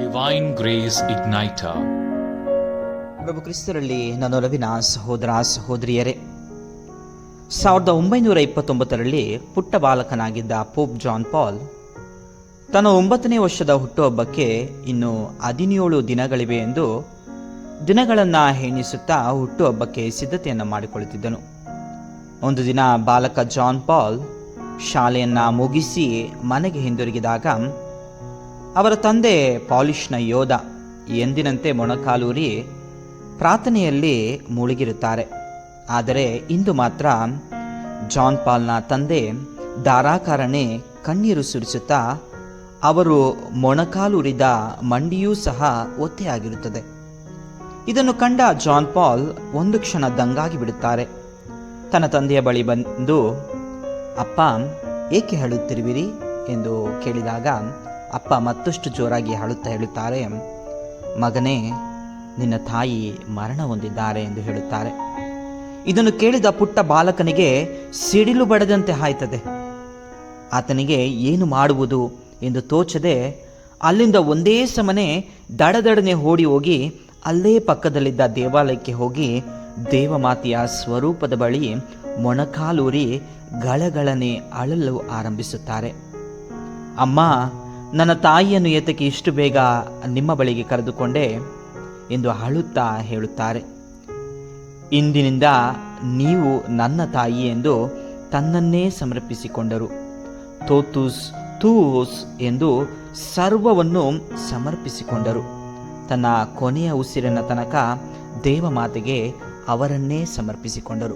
Divine grace Igniter. ಪ್ರಭು ಕ್ರಿಸ್ತರಲ್ಲಿ ನನ್ನೊಲವಿನ ಸಹೋದರ ಸಹೋದರಿಯರೇ, ಸಾವಿರದ ಒಂಬೈನೂರ ಇಪ್ಪತ್ತೊಂಬತ್ತರಲ್ಲಿ ಪುಟ್ಟ ಬಾಲಕನಾಗಿದ್ದ ಪೋಪ್ ಜಾನ್ ಪಾಲ್ ತನ್ನ ಒಂಬತ್ತನೇ ವರ್ಷದ ಹುಟ್ಟುಹಬ್ಬಕ್ಕೆ ಇನ್ನು ಹದಿನೇಳು ದಿನಗಳಿವೆ ಎಂದು ದಿನಗಳನ್ನು ಎಣಿಸುತ್ತಾ ಹುಟ್ಟುಹಬ್ಬಕ್ಕೆ ಸಿದ್ಧತೆಯನ್ನು ಮಾಡಿಕೊಳ್ಳುತ್ತಿದ್ದನು ಒಂದು ದಿನ ಬಾಲಕ ಜಾನ್ ಪಾಲ್ ಶಾಲೆಯನ್ನು ಮುಗಿಸಿ ಮನೆಗೆ ಹಿಂದಿರುಗಿದಾಗ ಅವರ ತಂದೆ ಪಾಲಿಷ್ನ ಯೋಧ ಎಂದಿನಂತೆ ಮೊಣಕಾಲೂರಿ ಪ್ರಾರ್ಥನೆಯಲ್ಲಿ ಮುಳುಗಿರುತ್ತಾರೆ. ಆದರೆ ಇಂದು ಮಾತ್ರ ಜಾನ್ ಪಾಲ್ನ ತಂದೆ ಧಾರಾಕಾರಣೆ ಕಣ್ಣೀರು ಸುರಿಸುತ್ತಾ ಅವರು ಮೊಣಕಾಲೂರಿದ ಮಂಡಿಯೂ ಸಹ ಒತ್ತೆಯಾಗಿರುತ್ತದೆ. ಇದನ್ನು ಕಂಡ ಜಾನ್ ಪಾಲ್ ಒಂದು ಕ್ಷಣ ದಂಗಾಗಿ ಬಿಡುತ್ತಾರೆ. ತನ್ನ ತಂದೆಯ ಬಳಿ ಬಂದು, ಅಪ್ಪ, ಏಕೆ ಹೇಳುತ್ತಿರುವಿರಿ ಎಂದು ಕೇಳಿದಾಗ ಅಪ್ಪ ಮತ್ತಷ್ಟು ಜೋರಾಗಿ ಅಳುತ್ತಾ ಹೇಳುತ್ತಾರೆ, ಮಗನೇ, ನಿನ್ನ ತಾಯಿ ಮರಣ ಹೊಂದಿದ್ದಾರೆ ಎಂದು ಹೇಳುತ್ತಾರೆ. ಇದನ್ನು ಕೇಳಿದ ಪುಟ್ಟ ಬಾಲಕನಿಗೆ ಸಿಡಿಲು ಬಡದಂತೆ ಆಯ್ತದೆ ಆತನಿಗೆ ಏನು ಮಾಡುವುದು ಎಂದು ತೋಚದೆ ಅಲ್ಲಿಂದ ಒಂದೇ ಸಮನೆ ದಡದಡನೆ ಓಡಿ ಹೋಗಿ ಅಲ್ಲೇ ಪಕ್ಕದಲ್ಲಿದ್ದ ದೇವಾಲಯಕ್ಕೆ ಹೋಗಿ ದೇವಮಾತೆಯ ಸ್ವರೂಪದ ಬಳಿ ಮೊಣಕಾಲೂರಿ ಗಳಗಳನೆ ಅಳಲು ಆರಂಭಿಸುತ್ತಾರೆ. ಅಮ್ಮ ನನ್ನ ತಾಯಿಯನ್ನು ಏತಕ್ಕೆ ಇಷ್ಟು ಬೇಗ ನಿಮ್ಮ ಬಳಿಗೆ ಕರೆದುಕೊಂಡೆ ಎಂದು ಅಳುತ್ತಾ ಹೇಳುತ್ತಾರೆ. ಇಂದಿನಿಂದ ನೀವು ನನ್ನ ತಾಯಿ ಎಂದು ತನ್ನನ್ನೇ ಸಮರ್ಪಿಸಿಕೊಂಡರು. ತೋತುಸ್ ತೂಸ್ ಎಂದು ಸರ್ವವನ್ನು ಸಮರ್ಪಿಸಿಕೊಂಡರು. ತನ್ನ ಕೊನೆಯ ಉಸಿರಿನ ತನಕ ದೇವಮಾತೆಗೆ ಅವರನ್ನೇ ಸಮರ್ಪಿಸಿಕೊಂಡರು.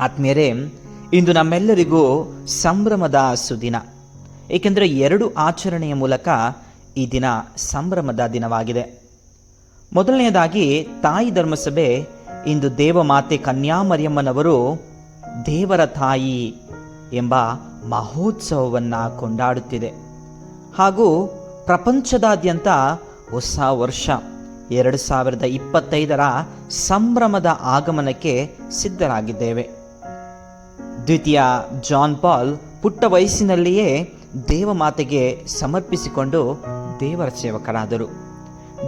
ಆತ್ಮೀಯರೇ, ಇಂದು ನಮ್ಮೆಲ್ಲರಿಗೂ ಸಂಭ್ರಮದ ಸುದಿನ. ಏಕೆಂದರೆ ಎರಡು ಆಚರಣೆಯ ಮೂಲಕ ಈ ದಿನ ಸಂಭ್ರಮದ ದಿನವಾಗಿದೆ. ಮೊದಲನೆಯದಾಗಿ ತಾಯಿ ಧರ್ಮಸಭೆ, ಇಂದು ದೇವಮಾತೆ ಕನ್ಯಾಮರಿಯಮ್ಮನವರು ದೇವರ ತಾಯಿ ಎಂಬ ಮಹೋತ್ಸವವನ್ನು ಕೊಂಡಾಡುತ್ತಿದೆ. ಹಾಗೂ ಪ್ರಪಂಚದಾದ್ಯಂತ ಹೊಸ ವರ್ಷ ಎರಡು ಸಾವಿರದ ಇಪ್ಪತ್ತೈದರ ಸಂಭ್ರಮದ ಆಗಮನಕ್ಕೆ ಸಿದ್ಧರಾಗಿದ್ದೇವೆ. ದ್ವಿತೀಯ ಜಾನ್ ಪಾಲ್ ಪುಟ್ಟ ವಯಸ್ಸಿನಲ್ಲಿಯೇ ದೇವಮಾತೆಗೆ ಸಮರ್ಪಿಸಿಕೊಂಡು ದೇವರ ಸೇವಕರಾದರು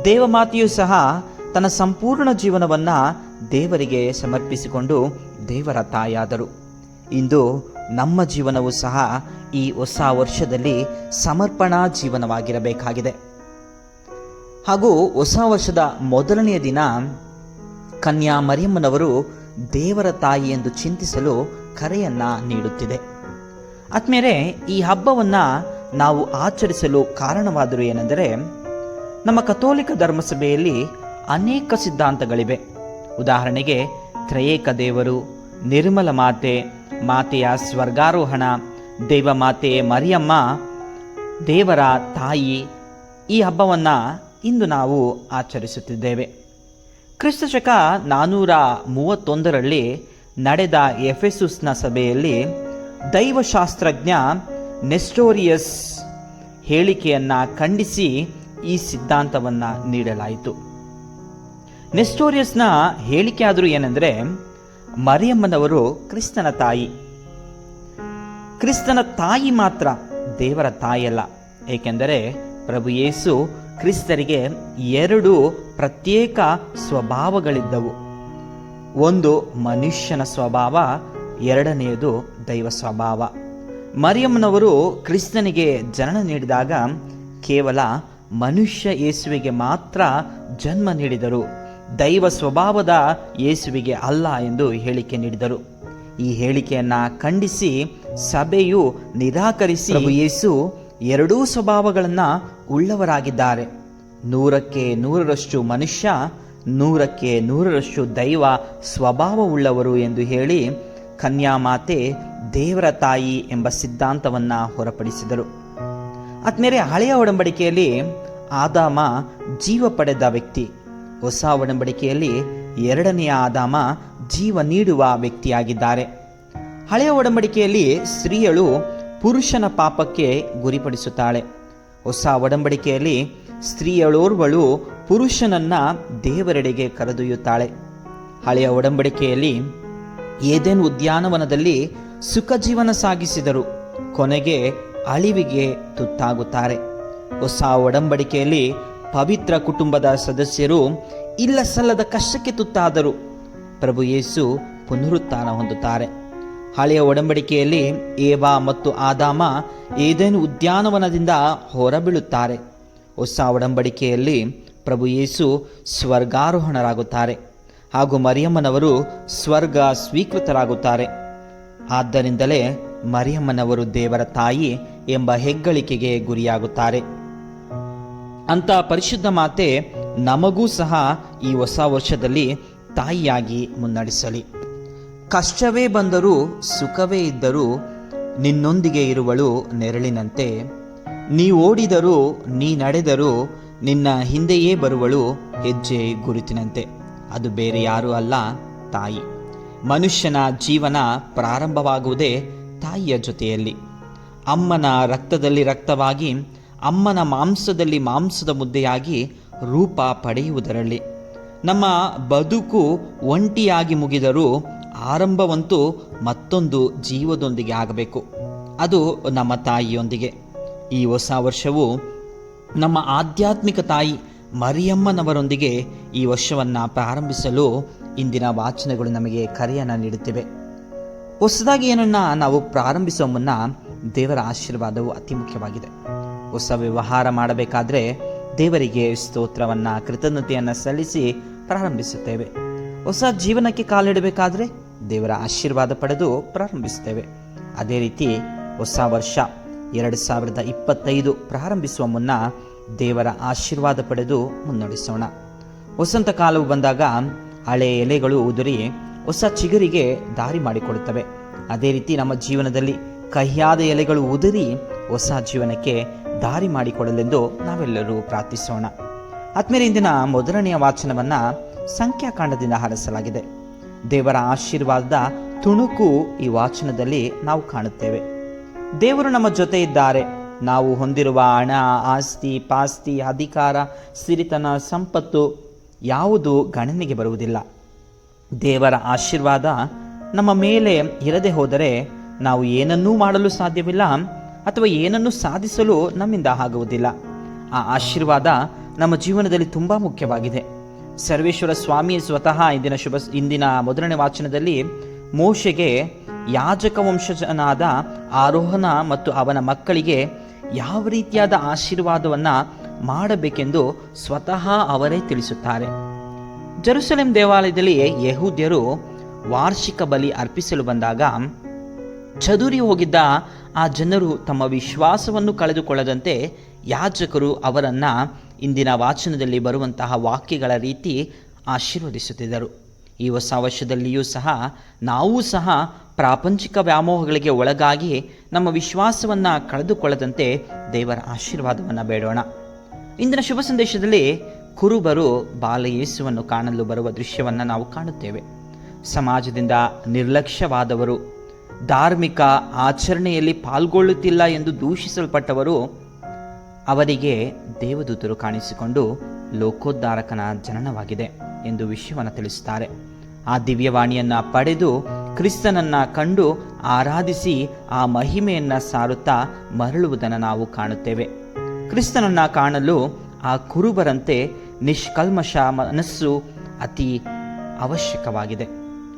ದೇವಮಾತೆಯು ಸಹ ತನ್ನ ಸಂಪೂರ್ಣ ಜೀವನವನ್ನು ದೇವರಿಗೆ ಸಮರ್ಪಿಸಿಕೊಂಡು ದೇವರ ತಾಯಾದರು ಇಂದು ನಮ್ಮ ಜೀವನವು ಸಹ ಈ ಹೊಸ ವರ್ಷದಲ್ಲಿ ಸಮರ್ಪಣಾ ಜೀವನವಾಗಿರಬೇಕಾಗಿದೆ. ಹಾಗೂ ಹೊಸ ವರ್ಷದ ಮೊದಲನೆಯ ದಿನ ಕನ್ಯಾ ಮರಿಯಮ್ಮನವರು ದೇವರ ತಾಯಿ ಎಂದು ಚಿಂತಿಸಲು ಕರೆಯನ್ನ ನೀಡುತ್ತಿದೆ. ಆದ್ಮೇಲೆ ಈ ಹಬ್ಬವನ್ನು ನಾವು ಆಚರಿಸಲು ಕಾರಣವಾದರೂ ಏನೆಂದರೆ, ನಮ್ಮ ಕಥೋಲಿಕ ಧರ್ಮಸಭೆಯಲ್ಲಿ ಅನೇಕ ಸಿದ್ಧಾಂತಗಳಿವೆ. ಉದಾಹರಣೆಗೆ, ತ್ರಯೇಕ ದೇವರು, ನಿರ್ಮಲ ಮಾತೆ, ಮಾತೆಯ ಸ್ವರ್ಗಾರೋಹಣ ದೇವಮಾತೆ ಮರಿಯಮ್ಮ, ದೇವರ ತಾಯಿ, ಈ ಹಬ್ಬವನ್ನು ಇಂದು ನಾವು ಆಚರಿಸುತ್ತಿದ್ದೇವೆ. ಕ್ರಿಸ್ತಶಕ ನಾನ್ನೂರ ಮೂವತ್ತೊಂದರಲ್ಲಿ ನಡೆದ ಎಫೆಸುಸ್ನ ಸಭೆಯಲ್ಲಿ ದೈವಶಾಸ್ತ್ರಜ್ಞ ನೆಸ್ಟೋರಿಯಸ್ ಹೇಳಿಕೆಯನ್ನು ಖಂಡಿಸಿ ಈ ಸಿದ್ಧಾಂತವನ್ನು ನೀಡಲಾಯಿತು. ನೆಸ್ಟೋರಿಯಸ್ನ ಹೇಳಿಕೆ ಆದರೂ ಏನೆಂದರೆ, ಮರಿಯಮ್ಮನವರು ಕ್ರಿಸ್ತನ ತಾಯಿ. ಕ್ರಿಸ್ತನ ತಾಯಿ ಮಾತ್ರ ದೇವರ ತಾಯಿಯಲ್ಲ ಏಕೆಂದರೆ, ಪ್ರಭು ಯೇಸು ಕ್ರಿಸ್ತರಿಗೆ ಎರಡು ಪ್ರತ್ಯೇಕ ಸ್ವಭಾವಗಳಿದ್ದವು. ಒಂದು ಮನುಷ್ಯನ ಸ್ವಭಾವ, ಎರಡನೆಯದು ದೈವ ಸ್ವಭಾವ. ಮರಿಯಮ್ಮನವರು ಕ್ರಿಸ್ತನಿಗೆ ಜನನ ನೀಡಿದಾಗ ಕೇವಲ ಮನುಷ್ಯ ಯೇಸುವಿಗೆ ಮಾತ್ರ ಜನ್ಮ ನೀಡಿದರು. ದೈವ ಸ್ವಭಾವದ ಯೇಸುವಿಗೆ ಅಲ್ಲ ಎಂದು ಹೇಳಿಕೆ ನೀಡಿದರು. ಈ ಹೇಳಿಕೆಯನ್ನು ಖಂಡಿಸಿ ಸಭೆಯು ನಿರಾಕರಿಸಿ ಯೇಸು ಎರಡೂ ಸ್ವಭಾವಗಳನ್ನು ಉಳ್ಳವರಾಗಿದ್ದಾರೆ. ನೂರಕ್ಕೆ ನೂರರಷ್ಟು ಮನುಷ್ಯ ನೂರಕ್ಕೆ ನೂರರಷ್ಟು ದೈವ ಸ್ವಭಾವವುಳ್ಳವರು ಎಂದು ಹೇಳಿ ಕನ್ಯಾಮಾತೆ ದೇವರ ತಾಯಿ ಎಂಬ ಸಿದ್ಧಾಂತವನ್ನು ಹೊರಪಡಿಸಿದರು. ಆದ್ಮೇಲೆ ಹಳೆಯ ಒಡಂಬಡಿಕೆಯಲ್ಲಿ ಆದಾಮ ಜೀವ ಪಡೆದ ವ್ಯಕ್ತಿ. ಹೊಸ ಒಡಂಬಡಿಕೆಯಲ್ಲಿ ಎರಡನೆಯ ಆದಾಮ ಜೀವ ನೀಡುವ ವ್ಯಕ್ತಿಯಾಗಿದ್ದಾರೆ. ಹಳೆಯ ಒಡಂಬಡಿಕೆಯಲ್ಲಿ ಸ್ತ್ರೀಯಳು ಪುರುಷನ ಪಾಪಕ್ಕೆ ಗುರಿಪಡಿಸುತ್ತಾಳೆ. ಹೊಸ ಒಡಂಬಡಿಕೆಯಲ್ಲಿ ಸ್ತ್ರೀಯಳೋರ್ವಳು ಪುರುಷನನ್ನ ದೇವರೆಡೆಗೆ ಕರೆದೊಯ್ಯುತ್ತಾಳೆ. ಹಳೆಯ ಒಡಂಬಡಿಕೆಯಲ್ಲಿ ಏದೇನ್ ಉದ್ಯಾನವನದಲ್ಲಿ ಸುಖ ಜೀವನ ಸಾಗಿಸಿದರು. ಕೊನೆಗೆ ಅಳಿವಿಗೆ ತುತ್ತಾಗುತ್ತಾರೆ. ಹೊಸ ಒಡಂಬಡಿಕೆಯಲ್ಲಿ ಪವಿತ್ರ ಕುಟುಂಬದ ಸದಸ್ಯರು ಇಲ್ಲ ಸಲ್ಲದ ಕಷ್ಟಕ್ಕೆ ತುತ್ತಾದರು. ಪ್ರಭು ಯೇಸು ಪುನರುತ್ಥಾನ ಹೊಂದುತ್ತಾರೆ. ಹಳೆಯ ಒಡಂಬಡಿಕೆಯಲ್ಲಿ ಏವಾ ಮತ್ತು ಆದಾಮ ಏದೇನು ಉದ್ಯಾನವನದಿಂದ ಹೊರಬೀಳುತ್ತಾರೆ. ಹೊಸ ಒಡಂಬಡಿಕೆಯಲ್ಲಿ ಪ್ರಭು ಯೇಸು ಸ್ವರ್ಗಾರೋಹಣರಾಗುತ್ತಾರೆ. ಹಾಗೂ ಮರಿಯಮ್ಮನವರು ಸ್ವರ್ಗ ಸ್ವೀಕೃತರಾಗುತ್ತಾರೆ. ಆದ್ದರಿಂದಲೇ ಮರಿಯಮ್ಮನವರು ದೇವರ ತಾಯಿ ಎಂಬ ಹೆಗ್ಗಳಿಕೆಗೆ ಗುರಿಯಾಗುತ್ತಾರೆ. ಅಂತ ಪರಿಶುದ್ಧ ಮಾತೆ ನಮಗೂ ಸಹ ಈ ಹೊಸ ವರ್ಷದಲ್ಲಿ ತಾಯಿಯಾಗಿ ಮುನ್ನಡೆಸಲಿ. ಕಷ್ಟವೇ ಬಂದರೂ ಸುಖವೇ ಇದ್ದರೂ ನಿನ್ನೊಂದಿಗೆ ಇರುವಳು ನೆರಳಿನಂತೆ. ನೀ ಓಡಿದರೂ ನೀ ನಡೆದರೂ ನಿನ್ನ ಹಿಂದೆಯೇ ಬರುವಳು ಹೆಜ್ಜೆ ಗುರುತಿನಂತೆ. ಅದು ಬೇರೆ ಯಾರೂ ಅಲ್ಲ ತಾಯಿ. ಮನುಷ್ಯನ ಜೀವನ ಪ್ರಾರಂಭವಾಗುವುದೇ ತಾಯಿಯ ಜೊತೆಯಲ್ಲಿ. ಅಮ್ಮನ ರಕ್ತದಲ್ಲಿ ರಕ್ತವಾಗಿ, ಅಮ್ಮನ ಮಾಂಸದಲ್ಲಿ ಮಾಂಸದ ಮುದ್ದೆಯಾಗಿ ರೂಪ ಪಡೆಯುವುದರಲ್ಲಿ. ನಮ್ಮ ಬದುಕು ಒಂಟಿಯಾಗಿ ಮುಗಿದರೂ ಆರಂಭವಂತೂ ಮತ್ತೊಂದು ಜೀವದೊಂದಿಗೆ ಆಗಬೇಕು. ಅದು ನಮ್ಮ ತಾಯಿಯೊಂದಿಗೆ. ಈ ಹೊಸ ವರ್ಷವು ನಮ್ಮ ಆಧ್ಯಾತ್ಮಿಕ ತಾಯಿ ಮರಿಯಮ್ಮನವರೊಂದಿಗೆ ಈ ವರ್ಷವನ್ನು ಪ್ರಾರಂಭಿಸಲು ಇಂದಿನ ವಾಚನಗಳು ನಮಗೆ ಕರೆಯನ್ನು ನೀಡುತ್ತಿವೆ. ಹೊಸದಾಗಿ ಏನನ್ನ ನಾವು ಪ್ರಾರಂಭಿಸುವ ಮುನ್ನ ದೇವರ ಆಶೀರ್ವಾದವು ಅತಿ ಮುಖ್ಯವಾಗಿದೆ. ಹೊಸ ವ್ಯವಹಾರ ಮಾಡಬೇಕಾದ್ರೆ ದೇವರಿಗೆ ಸ್ತೋತ್ರವನ್ನು, ಕೃತಜ್ಞತೆಯನ್ನು ಸಲ್ಲಿಸಿ ಪ್ರಾರಂಭಿಸುತ್ತೇವೆ. ಹೊಸ ಜೀವನಕ್ಕೆ ಕಾಲಿಡಬೇಕಾದ್ರೆ ದೇವರ ಆಶೀರ್ವಾದ ಪಡೆದು ಪ್ರಾರಂಭಿಸುತ್ತೇವೆ. ಅದೇ ರೀತಿ ಹೊಸ ವರ್ಷ ಎರಡು ಸಾವಿರದ ಇಪ್ಪತ್ತೈದು ಪ್ರಾರಂಭಿಸುವ ಮುನ್ನ ದೇವರ ಆಶೀರ್ವಾದ ಪಡೆದು ಮುನ್ನಡೆಸೋಣ. ವಸಂತ ಕಾಲವು ಬಂದಾಗ ಹಳೆ ಎಲೆಗಳು ಉದುರಿ ಹೊಸ ಚಿಗುರಿಗೆ ದಾರಿ ಮಾಡಿಕೊಡುತ್ತವೆ. ಅದೇ ರೀತಿ ನಮ್ಮ ಜೀವನದಲ್ಲಿ ಕಹಿಯಾದ ಎಲೆಗಳು ಉದುರಿ ಹೊಸ ಜೀವನಕ್ಕೆ ದಾರಿ ಮಾಡಿಕೊಡಲೆಂದು ನಾವೆಲ್ಲರೂ ಪ್ರಾರ್ಥಿಸೋಣ. ಆದ್ಮೇಲೆ ಇಂದಿನ ಮೊದಲನೆಯ ವಾಚನವನ್ನ ಸಂಖ್ಯಾಕಾಂಡದಿಂದ ಹರಿಸಲಾಗಿದೆ ದೇವರ ಆಶೀರ್ವಾದದ ತುಣುಕು ಈ ವಾಚನದಲ್ಲಿ ನಾವು ಕಾಣುತ್ತೇವೆ. ದೇವರು ನಮ್ಮ ಜೊತೆ ಇದ್ದಾರೆ. ನಾವು ಹೊಂದಿರುವ ಹಣ, ಆಸ್ತಿ, ಪಾಸ್ತಿ, ಅಧಿಕಾರ, ಸಿರಿತನ, ಸಂಪತ್ತು ಯಾವುದು ಗಣನೆಗೆ ಬರುವುದಿಲ್ಲ. ದೇವರ ಆಶೀರ್ವಾದ ನಮ್ಮ ಮೇಲೆ ಇರದೆ ಹೋದರೆ ನಾವು ಏನನ್ನೂ ಮಾಡಲು ಸಾಧ್ಯವಿಲ್ಲ ಅಥವಾ ಏನನ್ನೂ ಸಾಧಿಸಲು ನಮ್ಮಿಂದ ಆಗುವುದಿಲ್ಲ. ಆ ಆಶೀರ್ವಾದ ನಮ್ಮ ಜೀವನದಲ್ಲಿ ತುಂಬ ಮುಖ್ಯವಾಗಿದೆ. ಸರ್ವೇಶ್ವರ ಸ್ವಾಮಿ ಸ್ವತಃ ಇಂದಿನ ಶುಭ, ಇಂದಿನ ಮೊದಲನೇ ವಾಚನದಲ್ಲಿ ಮೋಶೆಗೆ ಯಾಜಕ ವಂಶಜನಾದ ಆರೋಹಣ ಮತ್ತು ಅವನ ಮಕ್ಕಳಿಗೆ ಯಾವ ರೀತಿಯಾದ ಆಶೀರ್ವಾದವನ್ನು ಮಾಡಬೇಕೆಂದು ಸ್ವತಃ ಅವರೇ ತಿಳಿಸುತ್ತಾರೆ. ಜರುಸಲೇಂ ದೇವಾಲಯದಲ್ಲಿ ಯಹೂದ್ಯರು ವಾರ್ಷಿಕ ಬಲಿ ಅರ್ಪಿಸಲು ಬಂದಾಗ ಚದುರಿ ಹೋಗಿದ್ದ ಆ ಜನರು ತಮ್ಮ ವಿಶ್ವಾಸವನ್ನು ಕಳೆದುಕೊಳ್ಳದಂತೆ ಯಾಜಕರು ಅವರನ್ನು ಇಂದಿನ ವಾಚನದಲ್ಲಿ ಬರುವಂತಹ ವಾಕ್ಯಗಳ ರೀತಿ ಆಶೀರ್ವದಿಸುತ್ತಿದ್ದರು. ಈ ಹೊಸ ವರ್ಷದಲ್ಲಿಯೂ ಸಹ ನಾವೂ ಸಹ ಪ್ರಾಪಂಚಿಕ ವ್ಯಾಮೋಹಗಳಿಗೆ ಒಳಗಾಗಿ ನಮ್ಮ ವಿಶ್ವಾಸವನ್ನು ಕಳೆದುಕೊಳ್ಳದಂತೆ ದೇವರ ಆಶೀರ್ವಾದವನ್ನು ಬೇಡೋಣ. ಇಂದಿನ ಶುಭ ಸಂದೇಶದಲ್ಲಿ ಕುರುಬರು ಬಾಲಯೇಸುವನ್ನು ಕಾಣಲು ಬರುವ ದೃಶ್ಯವನ್ನು ನಾವು ಕಾಣುತ್ತೇವೆ. ಸಮಾಜದಿಂದ ನಿರ್ಲಕ್ಷ್ಯವಾದವರು, ಧಾರ್ಮಿಕ ಆಚರಣೆಯಲ್ಲಿ ಪಾಲ್ಗೊಳ್ಳುತ್ತಿಲ್ಲ ಎಂದು ದೂಷಿಸಲ್ಪಟ್ಟವರು ಅವರಿಗೆ ದೇವದೂತರು ಕಾಣಿಸಿಕೊಂಡು ಲೋಕೋದ್ಧಾರಕನ ಜನನವಾಗಿದೆ ಎಂದು ವಿಷಯವನ್ನು ತಿಳಿಸುತ್ತಾರೆ. ಆ ದಿವ್ಯವಾಣಿಯನ್ನು ಪಡೆದು ಕ್ರಿಸ್ತನನ್ನ ಕಂಡು ಆರಾಧಿಸಿ ಆ ಮಹಿಮೆಯನ್ನು ಸಾರುತ್ತಾ ಮರಳುವುದನ್ನು ನಾವು ಕಾಣುತ್ತೇವೆ. ಕ್ರಿಸ್ತನನ್ನ ಕಾಣಲು ಆ ಕುರುಬರಂತೆ ನಿಷ್ಕಲ್ಮಶ ಮನಸ್ಸು ಅತಿ ಅವಶ್ಯಕವಾಗಿದೆ.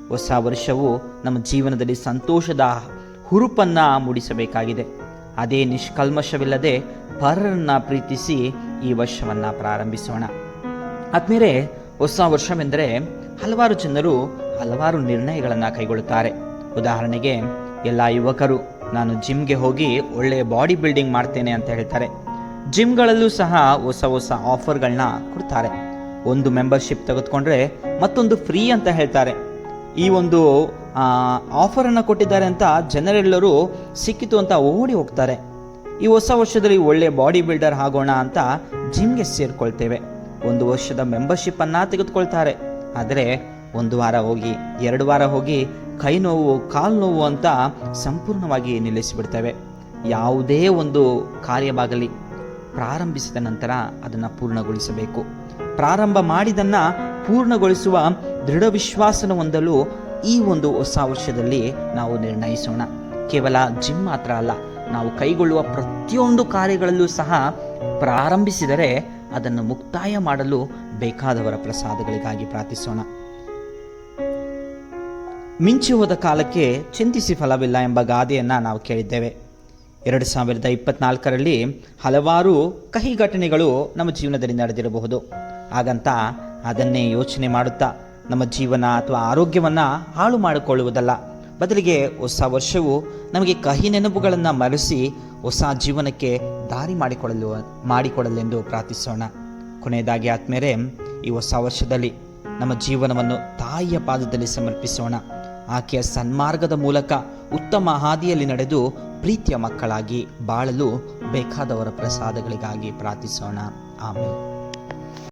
ಹೊಸ ವರ್ಷವು ನಮ್ಮ ಜೀವನದಲ್ಲಿ ಸಂತೋಷದ ಹುರುಪನ್ನು ಮೂಡಿಸಬೇಕಾಗಿದೆ. ಅದೇ ನಿಷ್ಕಲ್ಮಶವಿಲ್ಲದೆ ಪರರನ್ನು ಪ್ರೀತಿಸಿ ಈ ವರ್ಷವನ್ನು ಪ್ರಾರಂಭಿಸೋಣ. ಆದ್ಮೇಲೆ ಹೊಸ ವರ್ಷವೆಂದರೆ ಹಲವಾರು ಜನರು ಹಲವಾರು ನಿರ್ಣಯಗಳನ್ನು ಕೈಗೊಳ್ಳುತ್ತಾರೆ. ಉದಾಹರಣೆಗೆ ಎಲ್ಲ ಯುವಕರು, ನಾನು ಜಿಮ್ಗೆ ಹೋಗಿ ಒಳ್ಳೆಯ ಬಾಡಿ ಬಿಲ್ಡಿಂಗ್ ಮಾಡ್ತೇನೆ ಅಂತ ಹೇಳ್ತಾರೆ. ಜಿಮ್ಗಳಲ್ಲೂ ಸಹ ಹೊಸ ಹೊಸ ಆಫರ್ಗಳನ್ನ ಕೊಡ್ತಾರೆ. ಒಂದು ಮೆಂಬರ್ಶಿಪ್ ತೆಗೆದುಕೊಂಡ್ರೆ ಮತ್ತೊಂದು ಫ್ರೀ ಅಂತ ಹೇಳ್ತಾರೆ. ಈ ಒಂದು ಆಫರನ್ನು ಕೊಟ್ಟಿದ್ದಾರೆ ಅಂತ ಜನರೆಲ್ಲರೂ ಸಿಕ್ಕಿತು ಅಂತ ಓಡಿ ಹೋಗ್ತಾರೆ. ಈ ಹೊಸ ವರ್ಷದಲ್ಲಿ ಒಳ್ಳೆ ಬಾಡಿ ಬಿಲ್ಡರ್ ಆಗೋಣ ಅಂತ ಜಿಮ್ಗೆ ಸೇರಿಕೊಳ್ತೇವೆ. ಒಂದು ವರ್ಷದ ಮೆಂಬರ್ಶಿಪ್ಪನ್ನು ತೆಗೆದುಕೊಳ್ತಾರೆ. ಆದರೆ ಒಂದು ವಾರ ಹೋಗಿ, ಎರಡು ವಾರ ಹೋಗಿ ಕೈ ನೋವು, ಕಾಲು ನೋವು ಅಂತ ಸಂಪೂರ್ಣವಾಗಿ ನಿಲ್ಲಿಸಿಬಿಡ್ತೇವೆ. ಯಾವುದೇ ಒಂದು ಕಾರ್ಯವಾಗಲಿ, ಪ್ರಾರಂಭಿಸಿದ ನಂತರ ಅದನ್ನು ಪೂರ್ಣಗೊಳಿಸಬೇಕು. ಪ್ರಾರಂಭ ಮಾಡಿದನ್ನು ಪೂರ್ಣಗೊಳಿಸುವ ದೃಢ ವಿಶ್ವಾಸನ ಹೊಂದಲು ಈ ಒಂದು ಹೊಸ ವರ್ಷದಲ್ಲಿ ನಾವು ನಿರ್ಣಯಿಸೋಣ. ಕೇವಲ ಜಿಮ್ ಮಾತ್ರ ಅಲ್ಲ, ನಾವು ಕೈಗೊಳ್ಳುವ ಪ್ರತಿಯೊಂದು ಕಾರ್ಯಗಳಲ್ಲೂ ಸಹ ಪ್ರಾರಂಭಿಸಿದರೆ ಅದನ್ನು ಮುಕ್ತಾಯ ಮಾಡಲು ಬೇಕಾದವರ ಪ್ರಸಾದಗಳಿಗಾಗಿ ಪ್ರಾರ್ಥಿಸೋಣ. ಮಿಂಚಿ ಹೋದ ಕಾಲಕ್ಕೆ ಚಿಂತಿಸಿ ಫಲವಿಲ್ಲ ಎಂಬ ಗಾದೆಯನ್ನು ನಾವು ಕೇಳಿದ್ದೇವೆ. ಎರಡು ಸಾವಿರದ ಇಪ್ಪತ್ನಾಲ್ಕರಲ್ಲಿ ಹಲವಾರು ಕಹಿ ಘಟನೆಗಳು ನಮ್ಮ ಜೀವನದಲ್ಲಿ ನಡೆದಿರಬಹುದು. ಹಾಗಂತ ಅದನ್ನೇ ಯೋಚನೆ ಮಾಡುತ್ತಾ ನಮ್ಮ ಜೀವನ ಅಥವಾ ಆರೋಗ್ಯವನ್ನು ಹಾಳು ಮಾಡಿಕೊಳ್ಳುವುದಲ್ಲ. ಬದಲಿಗೆ ಹೊಸ ವರ್ಷವು ನಮಗೆ ಕಹಿ ನೆನಪುಗಳನ್ನು ಮರೆಸಿ ಹೊಸ ಜೀವನಕ್ಕೆ ದಾರಿ ಮಾಡಿಕೊಳ್ಳಲು, ಮಾಡಿಕೊಡಲೆಂದು ಪ್ರಾರ್ಥಿಸೋಣ. ಕೊನೆಯದಾಗಿ ಆದ್ಮೇಲೆ ಈ ಹೊಸ ವರ್ಷದಲ್ಲಿ ನಮ್ಮ ಜೀವನವನ್ನು ತಾಯಿಯ ಪಾದದಲ್ಲಿ ಸಮರ್ಪಿಸೋಣ. ಆಕೆಯ ಸನ್ಮಾರ್ಗದ ಮೂಲಕ ಉತ್ತಮ ಹಾದಿಯಲ್ಲಿ ನಡೆದು ಪ್ರೀತಿಯ ಮಕ್ಕಳಾಗಿ ಬಾಳಲು ಬೇಕಾದವರ ಪ್ರಸಾದಗಳಿಗಾಗಿ ಪ್ರಾರ್ಥಿಸೋಣ. ಆಮೇಲೆ